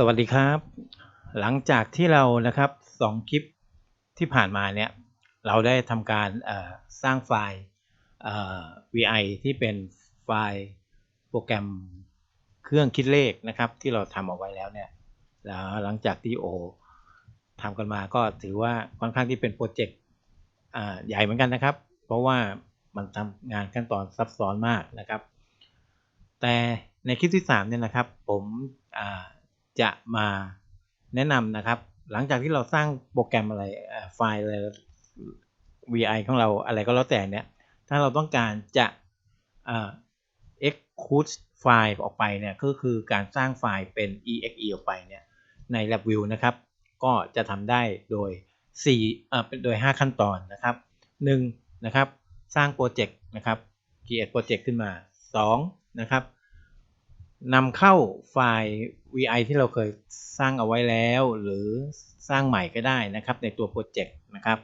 สวัสดีครับ หลังจากที่เรานะครับสองคลิปที่ผ่านมาเนี่ยเราได้ทำการสร้างไฟล์ VI ที่เป็นไฟล์โปรแกรมเครื่องคิดเลขนะครับที่เราทำเอาไว้แล้วเนี่ยแล้วหลังจากที่โอทำกันมาก็ถือว่าค่อนข้างที่เป็นโปรเจกต์ใหญ่เหมือนกันนะครับ เพราะว่ามันทำงานขั้นตอนซับซ้อนมากนะครับ แต่ในคลิปที่3เนี่ยนะครับผมอ่า จะมาแนะนำนะครับ หลังจากที่เราสร้างโปรแกรมอะไรไฟล์อะไร VI ของเราอะไรก็แล้วแต่เนี่ย ถ้าเราต้องการจะเอ่อ execute ไฟล์ออกไปเนี่ยก็คือการสร้างไฟล์เป็น exe ออกไปเนี่ยใน LabVIEW นะครับ ก็จะทำได้โดย4เอ่อเป็นโดย 5 ขั้นตอนนะครับ 1 นะครับ สร้างโปรเจกต์นะครับ create โปรเจกต์ขึ้นมา 2 นะครับ นำเข้าไฟล์ VI ที่เราเคยสร้างเอาไว้แล้ว หรือสร้างใหม่ก็ได้นะครับ ในตัวโปรเจกต์นะครับ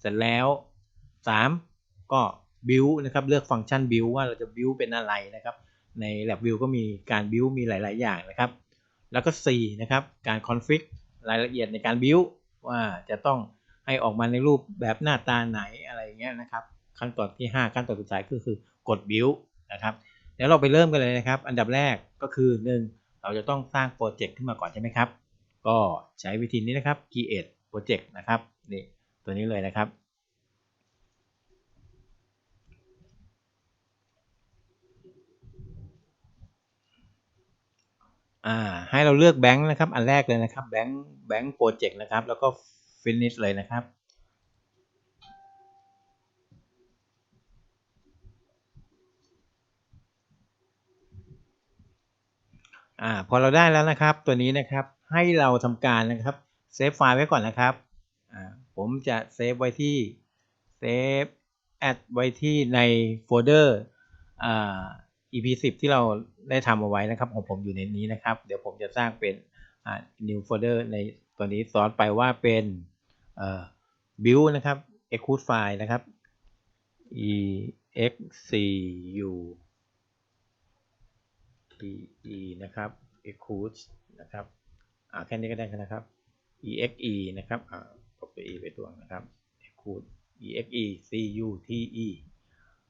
เสร็จแล้ว 3 ก็ build นะครับเลือกฟังก์ชัน build ว่าเราจะ build เป็นอะไรนะครับ ใน LabVIEW ก็มีการ build มีหลาย ๆ อย่างนะครับ แล้วก็ 4 นะครับ การ config รายละเอียดในการ build ว่าจะต้องให้ออกมาในรูปแบบหน้าตาไหนอะไรเงี้ยนะครับ ขั้นตอนที่ 5 ขั้นตอนสุดท้ายก็คือกด build นะครับ เดี๋ยวเราไปเริ่มกันเลยนะครับ อันดับแรกก็คือ 1 เราจะต้องสร้างโปรเจกต์ขึ้นมาก่อนใช่ไหมครับ ก็ใช้วิธีนี้นะครับ create project นะครับนี่ตัวนี้เลยนะครับ อ่าให้เราเลือกแบงค์นะครับ อันแรกเลยนะครับแบงค์แบงค์โปรเจกต์นะครับ แล้วก็ finish เลยนะครับ อ่าพอเราได้แล้วนะครับตัวนี้นะครับให้เราทำการนะครับเซฟไฟล์ไว้ก่อนนะครับอ่าผมจะเซฟไว้ที่เซฟแอดไว้ที่ในโฟลเดอร์อ่า EP10 ที่เราได้ทำเอาไว้นะครับของผมอยู่ในนี้นะครับ เดี๋ยวผมจะสร้างเป็นอ่า new folder ในตัวนี้ซ้อนไปว่าเป็นเอ่อ build นะครับ execute file นะครับ excu te นะครับ excute นะครับอ่าแค่นี้ก็ได้นะครับ exe นะครับอ่าตบตัว e ไปตัวนะครับ excute exe cute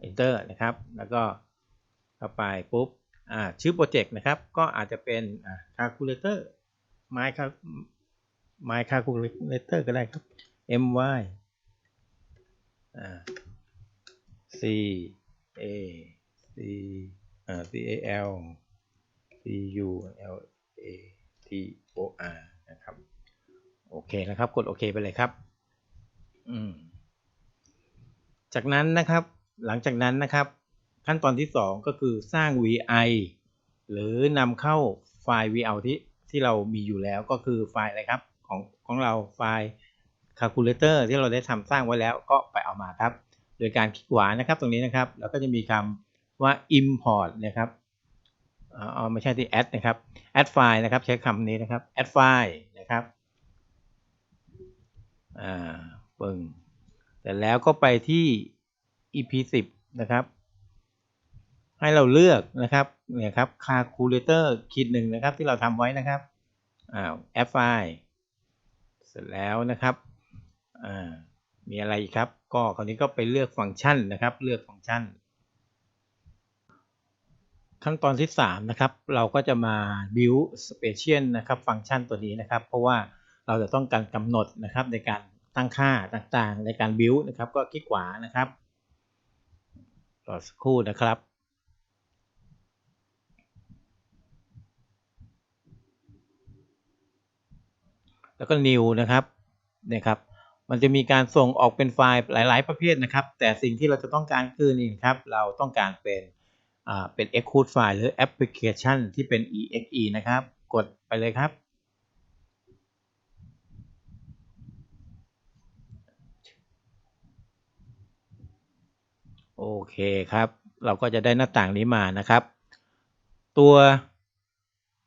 enter นะครับ แล้วก็เข้าไปปุ๊บอ่าชื่อโปรเจกต์นะครับ ก็อาจจะเป็นอ่า calculator my my calculator ก็ได้ครับ my อ่า c a c อ่า c a l c u l a t o r นะครับ โอเคนะครับ กดโอเคไปเลยครับ อืม จากนั้นนะครับ หลังจากนั้นนะครับ ขั้นตอนที่ 2 ก็คือสร้าง vi หรือนำเข้าไฟล์ vi ที่ที่เรามีอยู่แล้วก็คือไฟล์อะไรครับ ของของเราไฟล์ calculator ที่เราได้ทำสร้างไว้แล้วก็ไปเอามาครับ โดยการคลิกขวานะครับตรงนี้นะครับ แล้วก็จะมีคำว่า import นะครับ เอ๋อไม่ใช่ที่ add นะครับ add file นะครับใช้คำนี้นะครับ add file นะครับอ่าปึ้งแต่แล้วก็ไปที่ ep10 นะครับ ให้เราเลือกนะครับเนี่ยครับ calculator ขีดหนึ่งนะครับที่เราทำไว้นะครับอ่า add file เสร็จแล้วนะครับอ่ามีอะไรอีกครับ ก็คราวนี้ก็ไปเลือกฟังก์ชันนะครับ เลือกฟังก์ชัน ขั้นตอนที่ 3 นะครับ เราก็จะมา build special นะครับ ฟังก์ชันตัวนี้นะครับ เพราะว่าเราจะต้องการกำหนดนะครับในการตั้งค่าต่างๆ ในการ build นะครับ ก็คลิกขวานะครับรอสักครู่นะครับแล้วก็ new นะครับเนี่ยครับ มันจะมีการส่งออกเป็นไฟล์หลาย ๆ ประเภทนะครับ แต่สิ่งที่เราจะต้องการคือนี่ครับ เราต้องการเป็น เป็น execute file หรือ application ที่เป็น exe นะครับ กดไปเลยครับ โอเคครับ เราก็จะได้หน้าต่างนี้มานะครับ ตัว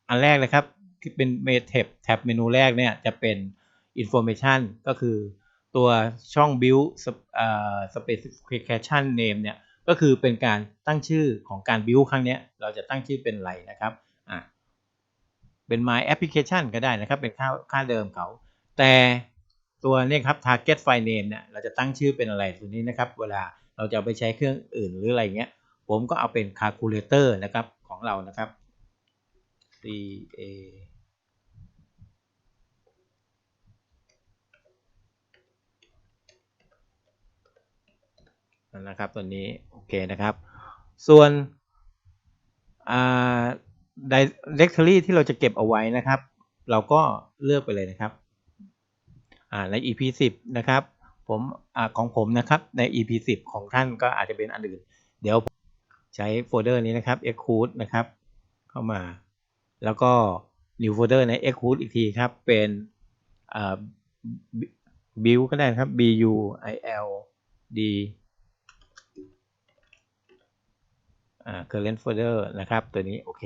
อันแรกเลยครับที่เป็นเมทบแท็บเมนูแรกเนี่ยจะเป็น information ก็คือตัวช่อง build specification name เนี่ย ก็คือเป็นการตั้งชื่อของการ build ครั้งนี้เราจะตั้งชื่อเป็นอะไรนะครับอะเป็น my application ก็ได้นะครับ เป็นค่าค่าเดิมเขา แต่ตัวนี้ครับ target file name เนี่ยเราจะตั้งชื่อเป็นอะไรตัวนี้นะครับ เวลาเราจะไปใช้เครื่องอื่นหรืออะไรเงี้ย ผมก็เอาเป็น calculator นะครับของเรานะครับ c a นะครับตัวนี้โอเคนะครับ ส่วน directory ที่เราจะเก็บเอาไว้นะครับ เราก็เลือกไปเลยนะครับใน EP 10นะครับผมอของผมนะครับใน EP 10 ของท่านก็อาจจะเป็นอันอื่น เดี๋ยวใช้โฟลเดอร์นี้นะครับ exclude นะครับ เข้ามา แล้วก็ new folder ใน exclude อีกทีครับ เป็น build ก็ได้ครับ b u i l d current folder นะครับ ตัวนี้โอเค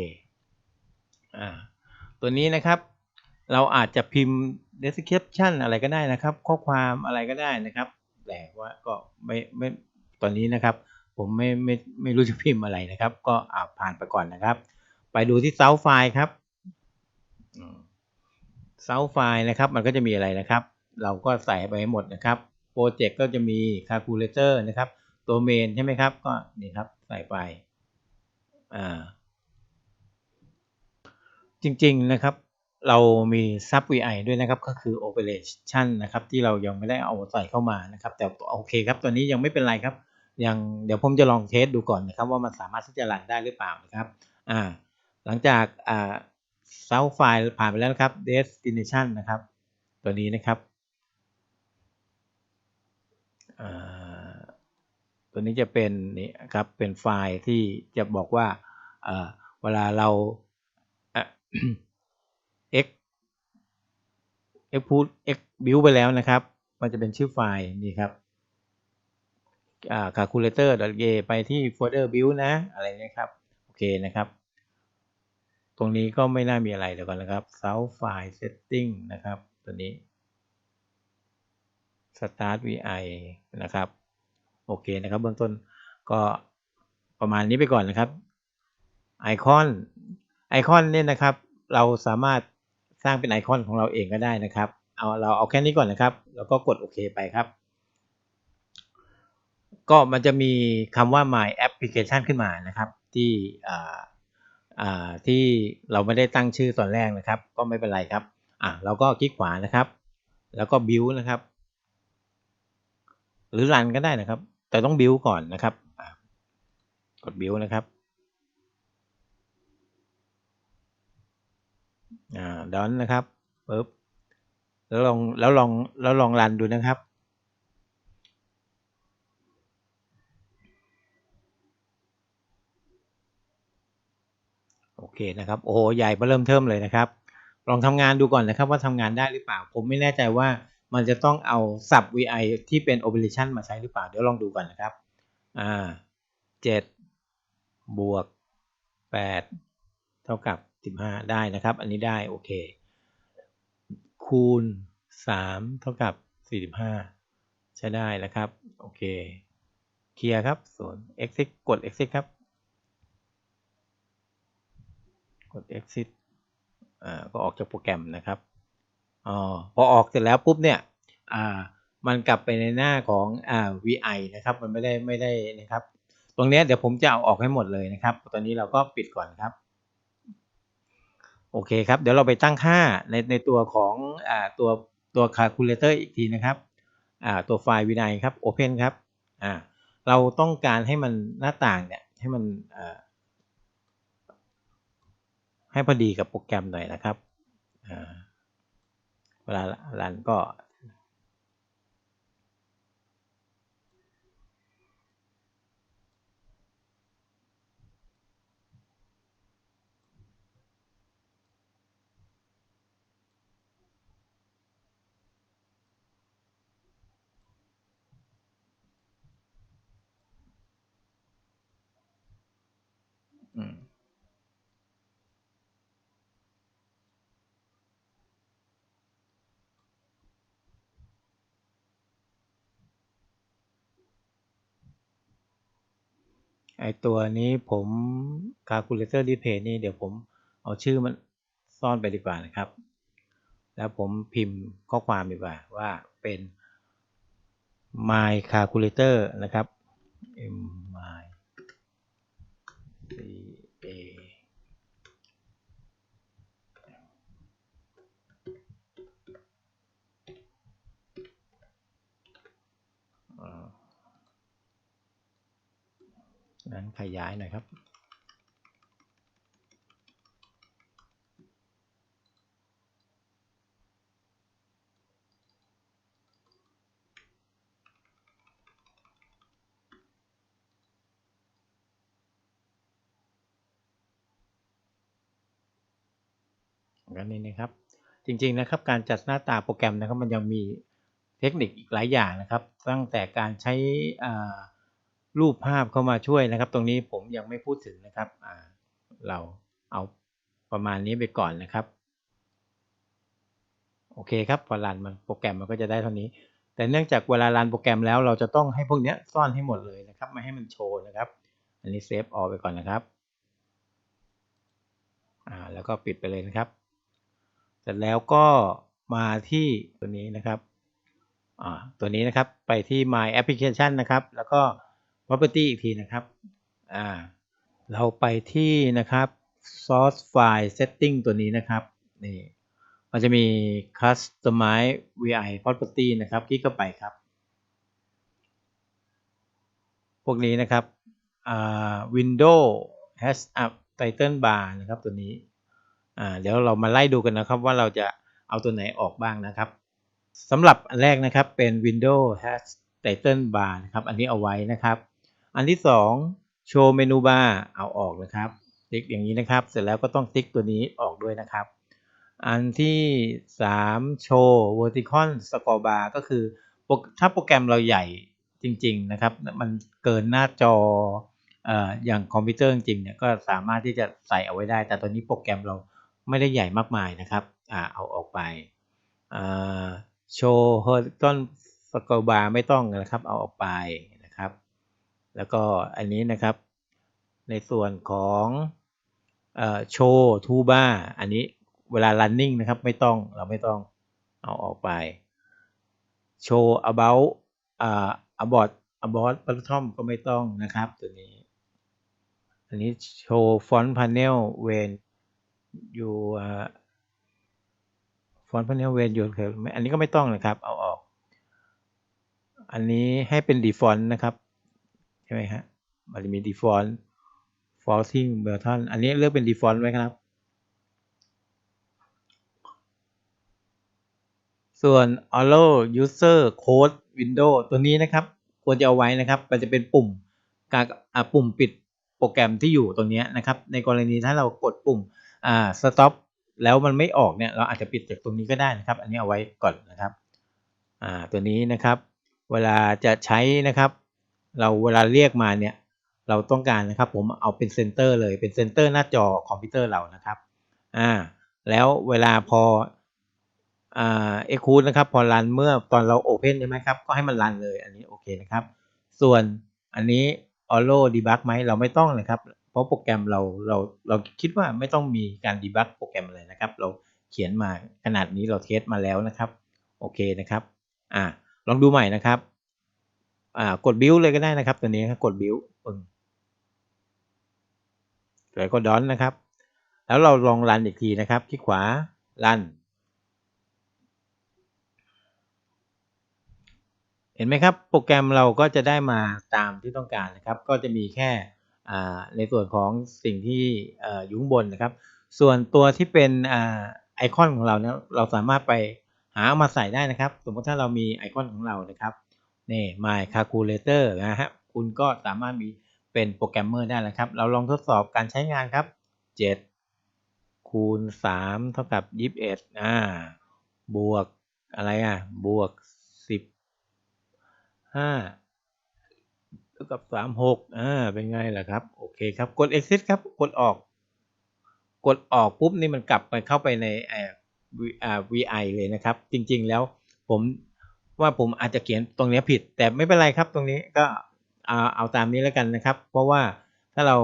อ่าตัวนี้นะครับ เราอาจจะพิมพ์ description อะไรก็ได้นะครับ ข้อความอะไรก็ได้นะครับ แต่ว่าก็ไม่ไม่ตอนนี้นะครับ ผมไม่ไม่ไม่รู้จะพิมพ์อะไรนะครับ ก็อ่าผ่านไปก่อนนะครับ ไปดูที่ source file ครับ source file นะครับ มันก็จะมีอะไรนะครับ เราก็ใส่ไปหมดนะครับโปรเจกต์ก็จะมี calculator นะครับตัวเมนใช่ไหมครับ ก็นี่ครับใส่ไป จริงๆนะครับเรามี sub vi ด้วยนะครับก็คือ operation นะครับที่เรายังไม่ได้เอาใส่เข้ามานะครับแต่โอเคครับตัวนี้ยังไม่เป็นไรครับยังเดี๋ยวผมจะลองเทสดูก่อนนะครับว่ามันสามารถที่จะรันได้หรือเปล่านะครับอ่าหลังจากอ่า source file ผ่านไปแล้วนะครับ destination นะครับ ตัวนี้นะครับ ตัวนี้จะเป็นนี่ครับเป็นไฟล์ที่จะบอกว่าเวลาเรา x x put x build ไปแล้วนะครับ มันจะเป็นชื่อไฟล์นี่ครับ calculator a ไปที่โฟลเดอร์ build นะอะไรนะครับ โอเคนะครับ ตรงนี้ก็ไม่น่ามีอะไรเดี๋ยวก่อนนะครับ source file setting นะครับ ตัวนี้ start vi นะครับ โอเคนะครับเบื้องต้นก็ประมาณนี้ไปก่อนนะครับไอคอนไอคอนเนี่ยนะครับ เราสามารถสร้างเป็นไอคอนของเราเองก็ได้นะครับเอาเราเอาแค่นี้ก่อนนะครับ แล้วก็กดโอเคไปครับ ก็มันจะมีคำว่า my application ขึ้นมานะครับ ที่ที่เราไม่ได้ตั้งชื่อตอนแรกนะครับ ก็ไม่เป็นไรครับอะเราก็คลิกขวานะครับ แล้วก็ build นะครับ หรือ run ก็ได้นะครับ แต่ต้อง build ก่อนนะครับ กด build นะครับอ่าดอนนะครับปึ๊บแล้วลองแล้วลองแล้วลองรันดูนะครับโอเคนะครับโอ้ใหญ่มาเริ่มเทิมเลยนะครับ ลองทำงานดูก่อนนะครับว่าทำงานได้หรือเปล่า ผมไม่แน่ใจว่า มันจะต้องเอา sub vi ที่เป็น operation มาใช้หรือเปล่า เดี๋ยวลองดูก่อนนะครับ อ่าเจ็ดบวกแปดเท่ากับ15ได้นะครับ อันนี้ได้โอเค คูณ3เท่ากับ45ใช้ได้นะครับ โอเค เคลียร์ครับ ส่วน exit กด exit ครับ กด exit อ่า ก็ออกจากโปรแกรมนะครับ อ๋อพอออกเสร็จแล้วปุ๊บเนี่ยอ่ามันกลับไปในหน้าของอ่า vi นะครับ มันไม่ได้ไม่ได้นะครับ ตรงนี้เดี๋ยวผมจะเอาออกให้หมดเลยนะครับ ตอนนี้เราก็ปิดก่อนครับ โอเคครับ เดี๋ยวเราไปตั้งค่าในในตัวของอ่าตัวตัว calculator อีกทีนะครับอ่าตัวไฟล์วินัยครับ open ครับอ่าเราต้องการให้มันหน้าต่างเนี่ยให้มันอ่าให้พอดีกับโปรแกรมหน่อยนะครับอ่า ลาลันก็อืม ไอตัวนี้ผม calculator display นี่เดี๋ยวผมเอาชื่อมันซ่อนไปดีกว่านะครับ แล้วผมพิมพ์ข้อความดีกว่าว่าเป็น my calculator นะครับ m my นั้นขยายหน่อยครับ กันนี้นะครับ จริงๆนะครับการจัดหน้าตาโปรแกรมนะครับมันยังมีเทคนิคอีกหลายอย่างนะครับ ตั้งแต่การใช้อ่า รูปภาพเข้ามาช่วยนะครับ ตรงนี้ผมยังไม่พูดถึงนะครับเราเอาประมาณนี้ไปก่อนนะครับ โอเคครับพอรันมันโปรแกรมมันก็จะได้เท่านี้ แต่เนื่องจากเวลารันโปรแกรมแล้วเราจะต้องให้พวกนี้ซ่อนให้หมดเลยนะครับ ไม่ให้มันโชว์นะครับ อันนี้เซฟออกไปก่อนนะครับอ่าแล้วก็ปิดไปเลยนะครับ เสร็จแล้วก็มาที่ตัวนี้นะครับอ่าตัวนี้นะครับไปที่ my application นะครับ แล้วก็ property อีกทีนะครับอ่าเราไปที่นะครับ source file setting ตัวนี้นะครับนี่มันจะมี customize vi property นะครับคลิกเข้าไปครับ พวกนี้นะครับอ่า window has up title bar นะครับตัวนี้อ่าเดี๋ยวเรามาไล่ดูกันนะครับว่าเราจะเอาตัวไหนออกบ้างนะครับสำหรับอันแรกนะครับเป็น window has title bar นะครับ อันนี้เอาไว้นะครับ อันที่2 show menu bar เอาออกนะครับ ติ๊กอย่างนี้นะครับ เสร็จแล้วก็ต้องติ๊กตัวนี้ออกด้วยนะครับ อันที่3 show vertical scroll bar ก็คือถ้าโปรแกรมเราใหญ่จริง ๆนะครับ มันเกินหน้าจออย่างคอมพิวเตอร์จริงเนี่ยก็สามารถที่จะใส่เอาไว้ได้ แต่ตอนนี้โปรแกรมเราไม่ได้ใหญ่มากมายนะครับอเอาออกไปโชว์ horizontal scroll bar ไม่ต้องนะครับ เอาออกไป แล้วก็อันนี้นะครับในส่วนของโชว์ทูบ้าอันนี้เวลา running นะครับไม่ต้องเราไม่ต้องเอาออกไปโชว์ about อ่า about about bottom ก็ไม่ต้องนะครับตัวนี้ อันนี้โชว์ font panel when you อ่า font panel when you อันนี้ก็ไม่ต้องนะครับเอาออก อันนี้ให้เป็น default นะครับ ช่ไหมฮะมันจะมี default floating button อันนี้เลือกเป็น default ไว้ครับ ส่วน allow user code window ตัวนี้นะครับ ควรจะเอาไว้นะครับ มันจะเป็นปุ่มการอ่าปุ่มปิดโปรแกรมที่อยู่ตรงนี้นะครับ ในกรณีถ้าเรากดปุ่มอ่า stop แล้วมันไม่ออกเนี่ย เราอาจจะปิดจากตรงนี้ก็ได้นะครับ อันนี้เอาไว้ก่อนนะครับ อ่า ตัวนี้นะครับ เวลาจะใช้นะครับ เราเวลาเรียกมาเนี่ยเราต้องการนะครับผมเอาเป็นเซนเตอร์เลยเป็นเซนเตอร์หน้าจอคอมพิวเตอร์เรานะครับอ่าแล้วเวลาพอเอ็กคูดนะครับพอรันเมื่อตอนเราโอเพนใช่ไหมครับก็ให้มันรันเลยอันนี้โอเคนะครับส่วนอันนี้ Allo debug ไหมเราไม่ต้องเลยครับ เพราะโปรแกรมเราเราเราคิดว่าไม่ต้องมีการ debug โปรแกรมอะไรนะครับ เราเขียนมาขนาดนี้เราเทสมาแล้วนะครับโอเคนะครับอ่าลองดูใหม่นะครับ อ่ากด build เลยก็ได้นะครับ ตัวนี้ครับกด build ปึ้งแล้วก็ดอนนะครับ แล้วเราลองรันอีกทีนะครับที่ขวารันเห็นไหมครับ โปรแกรมเราก็จะได้มาตามที่ต้องการนะครับ ก็จะมีแค่อ่าในส่วนของสิ่งที่อ่ยู่ข้างบนนะครับ ส่วนตัวที่เป็นอ่าไอคอนของเราเนี่ยเราสามารถไปหาเอามาใส่ได้นะครับ สมมติถ้าเรามีไอคอนของเรานะครับ นี่ my calculator นะฮะคุณก็สามารถมีเป็นโปรแกรมเมอร์ได้แล้วครับ เราลองทดสอบการใช้งานครับ 7 คูณ 3 เท่ากับ 21อ่าบวกอะไรอะ บวก 15เท่ากับ 36อ่าเป็นไงล่ะครับ โอเคครับ กด exit ครับ กดออก กดออกปุ๊บนี่มันกลับไปเข้าไปในอ่อ VI เลยนะครับ จริงๆแล้วผม ว่าผมอาจจะเขียนตรงนี้ผิด แต่ไม่เป็นไรครับตรงนี้ก็เอาเอาตามนี้แล้วกันนะครับ เพราะว่าถ้าเรา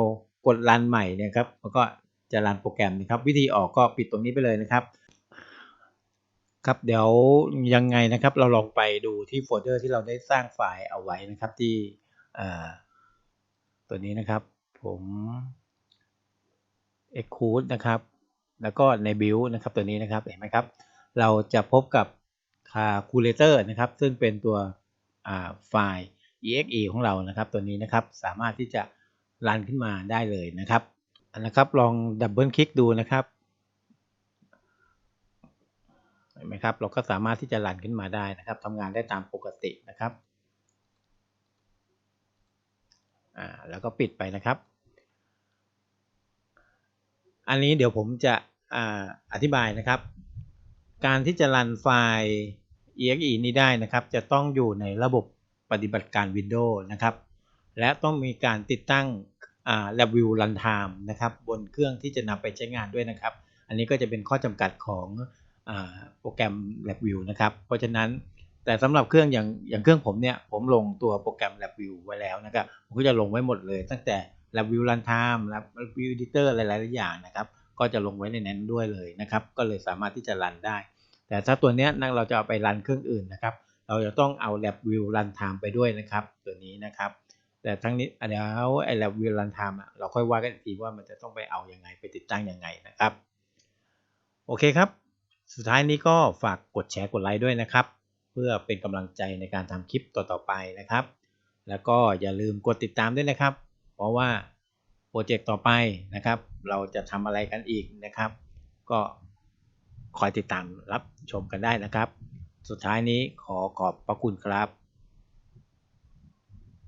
กดรันใหม่เนี่ยครับมันก็จะรันโปรแกรมนะครับ วิธีออกก็ปิดตรงนี้ไปเลยนะครับ ครับเดี๋ยวยังไงนะครับ เราลองไปดูที่โฟลเดอร์ที่เราได้สร้างไฟล์เอาไว้นะครับที่ตัวนี้นะครับ ผม exclude นะครับ แล้วก็ใน build นะครับตัวนี้นะครับเห็นไหมครับ เราจะพบกับ calculator นะครับ ซึ่งเป็นตัวไฟล์ exe ของเรานะครับ ตัวนี้นะครับสามารถที่จะรันขึ้นมาได้เลยนะครับนะครับลองดับเบิลคลิกดูนะครับเห็นไหมครับเราก็สามารถที่จะรันขึ้นมาได้นะครับทำงานได้ตามปกตินะครับอ่าแล้วก็ปิดไปนะครับ อันนี้เดี๋ยวผมจะอ่าอธิบายนะครับ การที่จะรันไฟล์ exe นี้ได้นะครับ จะต้องอยู่ในระบบปฏิบัติการ Windows นะครับ และต้องมีการติดตั้ง LabVIEW Runtime นะครับ บนเครื่องที่จะนำไปใช้งานด้วยนะครับ อันนี้ก็จะเป็นข้อจำกัดของอโปรแกรม LabVIEW นะครับ เพราะฉะนั้นแต่สำหรับเครื่องอย่างอย่างเครื่องผมเนี่ย ผมลงตัวโปรแกรม LabVIEW ไว้แล้วนะครับ ผมก็จะลงไว้หมดเลย ตั้งแต่ LabVIEW Runtime LabVIEW Editor หลายๆอย่างนะครับ ก็จะลงไว้ในนั้นด้วยเลยนะครับ ก็เลยสามารถที่จะรันได้ แต่ถ้าตัวนี้นักเราจะเอาไปรันเครื่องอื่นนะครับ เราจะต้องเอา LabVIEW Runtime ไปด้วยนะครับ ตัวนี้นะครับ แต่ทั้งนี้เดี๋ยวไอ้ LabVIEW Runtime เราค่อยว่ากันอีกทีว่ามันจะต้องไปเอาอยัางไงไปติดตั้งยังไงนะครับ โอเคครับ สุดท้ายนี้ก็ฝากกดแชร์กดไลค์ด้วยนะครับ เพื่อเป็นกำลังใจในการทำคลิปต่อๆไปนะครับ แล้วก็อย่าลืมกดติดตามด้วยนะครับ เพราะว่า โปรเจกต์ต่อไปนะครับ เราจะทำอะไรกันอีกนะครับ ก็คอยติดตามรับชมกันได้นะครับ สุดท้ายนี้ขอขอบพระคุณครับ